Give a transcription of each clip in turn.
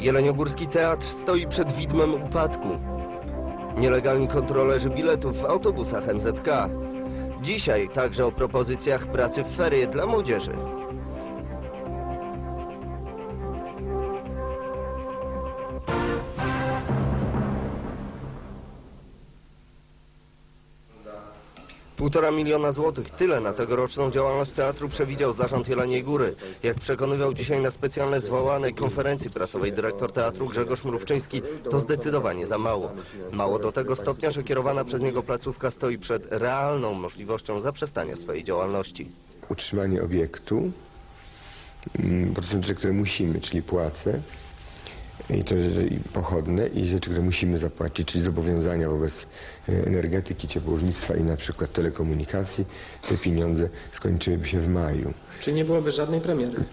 Jeleniogórski Teatr stoi przed widmem upadku. Nielegalni kontrolerzy biletów w autobusach MZK. Dzisiaj także o propozycjach pracy w ferie dla młodzieży. Półtora miliona złotych. Tyle na tegoroczną działalność teatru przewidział zarząd Jeleniej Góry. Jak przekonywał dzisiaj na specjalnie zwołanej konferencji prasowej dyrektor teatru Grzegorz Mrówczyński, to zdecydowanie za mało. Mało do tego stopnia, że kierowana przez niego placówka stoi przed realną możliwością zaprzestania swojej działalności. utrzymanie obiektu, mm, po prostu rzeczy, które musimy, czyli płace, i to i pochodne i rzeczy, które musimy zapłacić, czyli zobowiązania wobec e, energetyki, ciepłownictwa i na przykład telekomunikacji, te pieniądze skończyłyby się w maju. Czy nie byłoby żadnej premiery?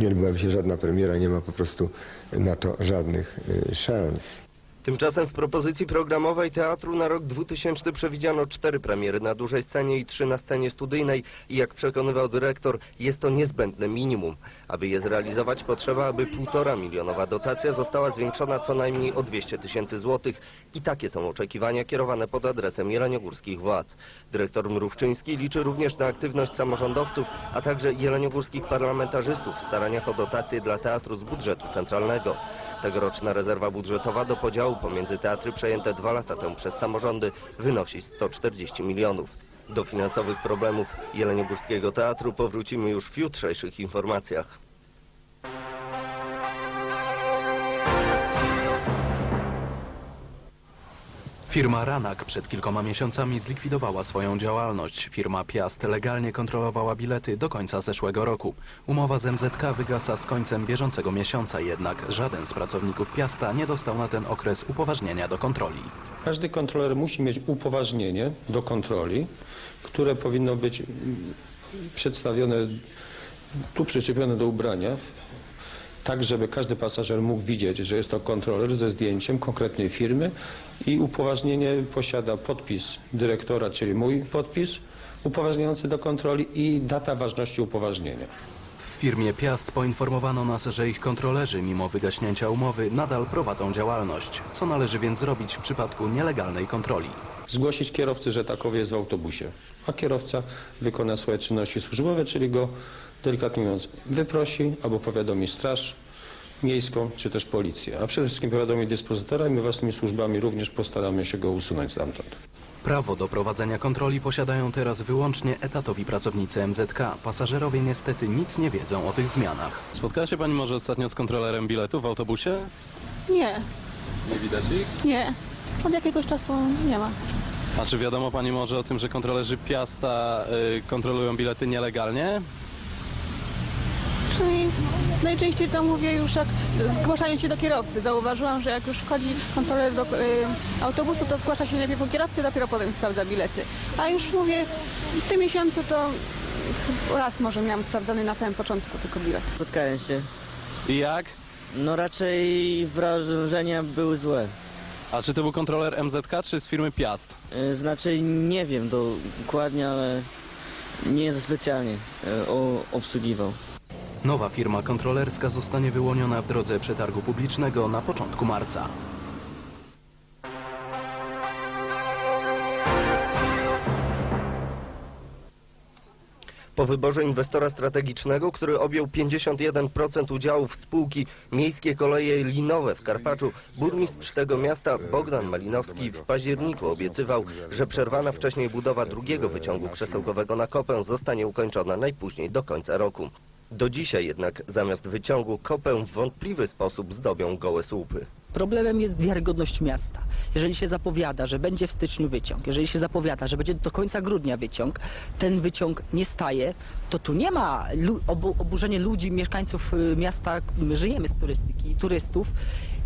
Nie odbyłaby się żadna premiera, nie ma po prostu na to żadnych e, szans. Tymczasem w propozycji programowej teatru na rok 2000 przewidziano cztery premiery na dużej scenie i trzy na scenie studyjnej i jak przekonywał dyrektor, jest to niezbędne minimum. Aby je zrealizować potrzeba, aby półtora milionowa dotacja została zwiększona co najmniej o 200 tysięcy złotych i takie są oczekiwania kierowane pod adresem jeleniogórskich władz. Dyrektor Mrówczyński liczy również na aktywność samorządowców, a także jeleniogórskich parlamentarzystów w staraniach o dotacje dla teatru z budżetu centralnego. Tegoroczna rezerwa budżetowa do podziału pomiędzy teatry przejęte dwa lata temu przez samorządy wynosi 140 milionów. Do finansowych problemów Jeleniogórskiego Teatru powrócimy już w jutrzejszych informacjach. Firma Ranak przed kilkoma miesiącami zlikwidowała swoją działalność. Firma Piast legalnie kontrolowała bilety do końca zeszłego roku. Umowa z MZK wygasa z końcem bieżącego miesiąca, jednak żaden z pracowników Piasta nie dostał na ten okres upoważnienia do kontroli. Każdy kontroler musi mieć upoważnienie do kontroli, które powinno być przedstawione, tu przyczepione do ubrania, tak żeby każdy pasażer mógł widzieć, że jest to kontroler ze zdjęciem konkretnej firmy i upoważnienie posiada podpis dyrektora, czyli mój podpis upoważniający do kontroli i data ważności upoważnienia. Firmie Piast poinformowano nas, że ich kontrolerzy, mimo wygaśnięcia umowy, nadal prowadzą działalność. Co należy więc zrobić w przypadku nielegalnej kontroli? zgłosić kierowcy, że takowy jest w autobusie, a kierowca wykona swoje czynności służbowe, czyli go, delikatnie mówiąc, wyprosi albo powiadomi straż miejską, czy też policję, a przede wszystkim powiadomi dyspozytora i my własnymi służbami również postaramy się go usunąć stamtąd. Prawo do prowadzenia kontroli posiadają teraz wyłącznie etatowi pracownicy MZK. Pasażerowie niestety nic nie wiedzą o tych zmianach. Spotkała się pani może ostatnio z kontrolerem biletu w autobusie? Nie, Nie widać ich. nie. Od jakiegoś czasu nie ma. A czy wiadomo pani może o tym, że kontrolerzy Piasta y, kontrolują bilety nielegalnie? Czyli najczęściej to mówię już jak zgłaszają się do kierowcy. Zauważyłam, że jak już wchodzi kontroler do y, autobusu, to zgłasza się najpierw u kierowcy, dopiero potem sprawdza bilety. A już mówię, w tym miesiącu to raz może miałam sprawdzany na samym początku tylko bilet. Spotkałem się. I jak? No raczej wrażenia były złe. A czy to był kontroler MZK czy z firmy Piast? E, Znaczy nie wiem dokładnie, ale nie za specjalnie e, o, obsługiwał. Nowa firma kontrolerska zostanie wyłoniona w drodze przetargu publicznego na początku marca. Po wyborze inwestora strategicznego, który objął 51% udziałów spółki Miejskie Koleje Linowe w Karpaczu, burmistrz tego miasta Bogdan Malinowski w październiku obiecywał, że przerwana wcześniej budowa drugiego wyciągu krzesełkowego na Kopę zostanie ukończona najpóźniej do końca roku. Do dzisiaj jednak zamiast wyciągu Kopę w wątpliwy sposób zdobią gołe słupy. Problemem jest wiarygodność miasta. Jeżeli się zapowiada, że będzie w styczniu wyciąg, jeżeli się zapowiada, że będzie do końca grudnia wyciąg, ten wyciąg nie staje, to tu nie ma lu- obu- ludzi, mieszkańców y, miasta. My żyjemy z turystyki, turystów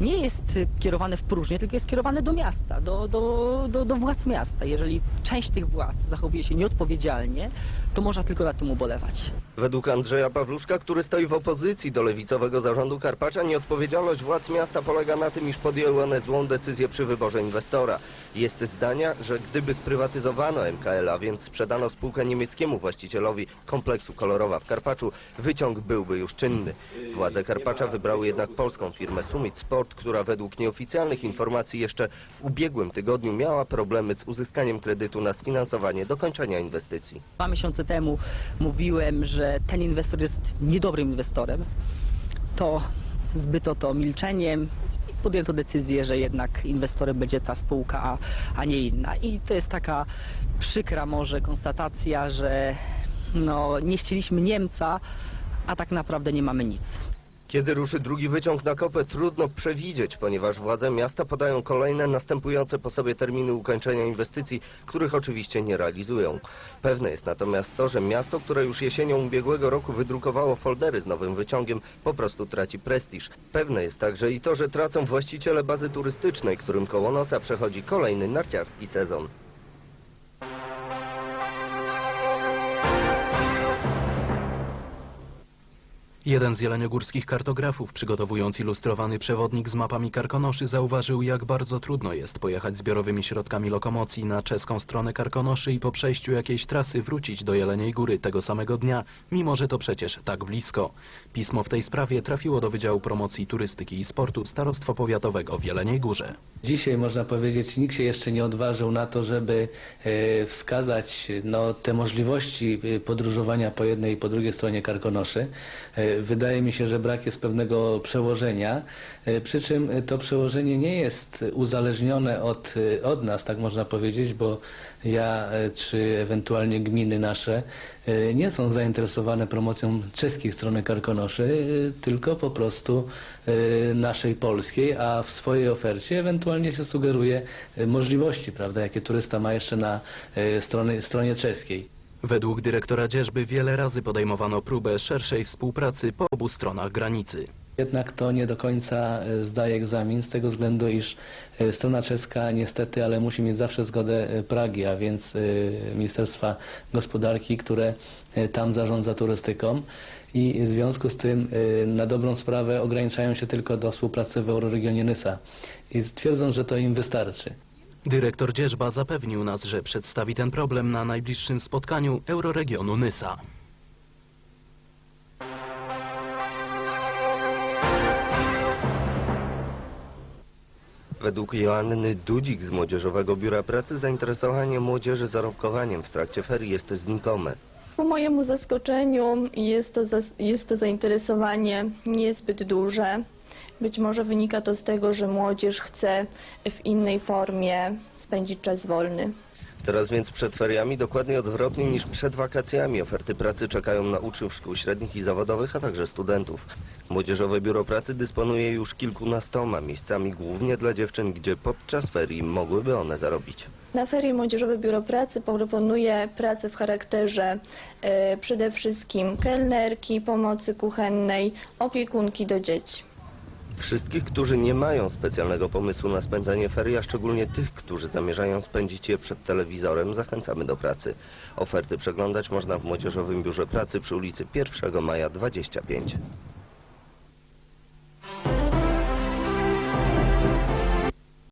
nie jest y, kierowane w próżnię, tylko jest kierowane do miasta, do, do, do, do władz miasta. Jeżeli część tych władz zachowuje się nieodpowiedzialnie, to można tylko nad tym ubolewać. Według Andrzeja Pawluszka, który stoi w opozycji do lewicowego zarządu Karpacza, nieodpowiedzialność władz miasta polega na tym, iż podjęły one złą decyzję przy wyborze inwestora. Jest zdania, że gdyby sprywatyzowano MKL, a więc sprzedano spółkę niemieckiemu właścicielowi kompleksu Kolorowa w Karpaczu, wyciąg byłby już czynny. Władze Karpacza wybrały jednak polską firmę Summit Sport, która według nieoficjalnych informacji jeszcze w ubiegłym tygodniu miała problemy z uzyskaniem kredytu na sfinansowanie dokończenia inwestycji. Dwa miesiące temu mówiłem, że ten inwestor jest niedobrym inwestorem. To zbyto to milczeniem podjęto decyzję, że jednak inwestorem będzie ta spółka, a, a nie inna. I to jest taka przykra może konstatacja, że no, nie chcieliśmy Niemca, a tak naprawdę nie mamy nic. Kiedy ruszy drugi wyciąg na kopę, trudno przewidzieć, ponieważ władze miasta podają kolejne następujące po sobie terminy ukończenia inwestycji, których oczywiście nie realizują. Pewne jest natomiast to, że miasto, które już jesienią ubiegłego roku wydrukowało foldery z nowym wyciągiem, po prostu traci prestiż. Pewne jest także i to, że tracą właściciele bazy turystycznej, którym koło nosa przechodzi kolejny narciarski sezon. Jeden z jeleniogórskich kartografów, przygotowując ilustrowany przewodnik z mapami Karkonoszy, zauważył, jak bardzo trudno jest pojechać zbiorowymi środkami lokomocji na czeską stronę Karkonoszy i po przejściu jakiejś trasy wrócić do Jeleniej Góry tego samego dnia, mimo że to przecież tak blisko. Pismo w tej sprawie trafiło do Wydziału Promocji Turystyki i Sportu Starostwa Powiatowego w Jeleniej Górze. Dzisiaj można powiedzieć, nikt się jeszcze nie odważył na to, żeby e, wskazać no, te możliwości e, podróżowania po jednej i po drugiej stronie Karkonoszy. Wydaje mi się, że brak jest pewnego przełożenia, e, przy czym e, to przełożenie nie jest uzależnione od, e, od nas, tak można powiedzieć, bo ja czy ewentualnie gminy nasze nie są zainteresowane promocją czeskiej strony Karkonoszy, tylko po prostu naszej polskiej, a w swojej ofercie ewentualnie się sugeruje możliwości, prawda, jakie turysta ma jeszcze na stronie, stronie czeskiej. Według dyrektora Dzierżby wiele razy podejmowano próbę szerszej współpracy po obu stronach granicy. Jednak to nie do końca e, zdaje egzamin z tego względu, iż e, strona czeska niestety, ale musi mieć zawsze zgodę e, Pragi, a więc Ministerstwa Gospodarki, które tam zarządza turystyką i w związku z tym na dobrą sprawę ograniczają się tylko do współpracy w euroregionie Nysa twierdzą, że to im wystarczy. Dyrektor Dzierżba zapewnił nas, że przedstawi ten problem na najbliższym spotkaniu Euroregionu Nysa. Według Joanny Dudzik z Młodzieżowego Biura Pracy zainteresowanie młodzieży zarobkowaniem w trakcie ferii jest znikome. Po mojemu zaskoczeniu jest to, jest to zainteresowanie niezbyt duże. Być może wynika to z tego, że młodzież chce w innej formie spędzić czas wolny. Teraz więc przed feriami dokładnie odwrotnie niż przed wakacjami oferty pracy czekają na uczniów szkół średnich i zawodowych, a także studentów. Młodzieżowe Biuro Pracy dysponuje już kilkunastoma miejscami głównie dla dziewczyn, gdzie podczas ferii mogłyby one zarobić. Na ferie Młodzieżowe Biuro Pracy proponuje pracę w charakterze e, przede wszystkim kelnerki, pomocy kuchennej, opiekunki do dzieci. Wszystkich, którzy nie mają specjalnego pomysłu na spędzanie ferii, a szczególnie tych, którzy zamierzają spędzić je przed telewizorem, zachęcamy do pracy. Oferty przeglądać można w Młodzieżowym Biurze Pracy przy ulicy 1 Maja 25.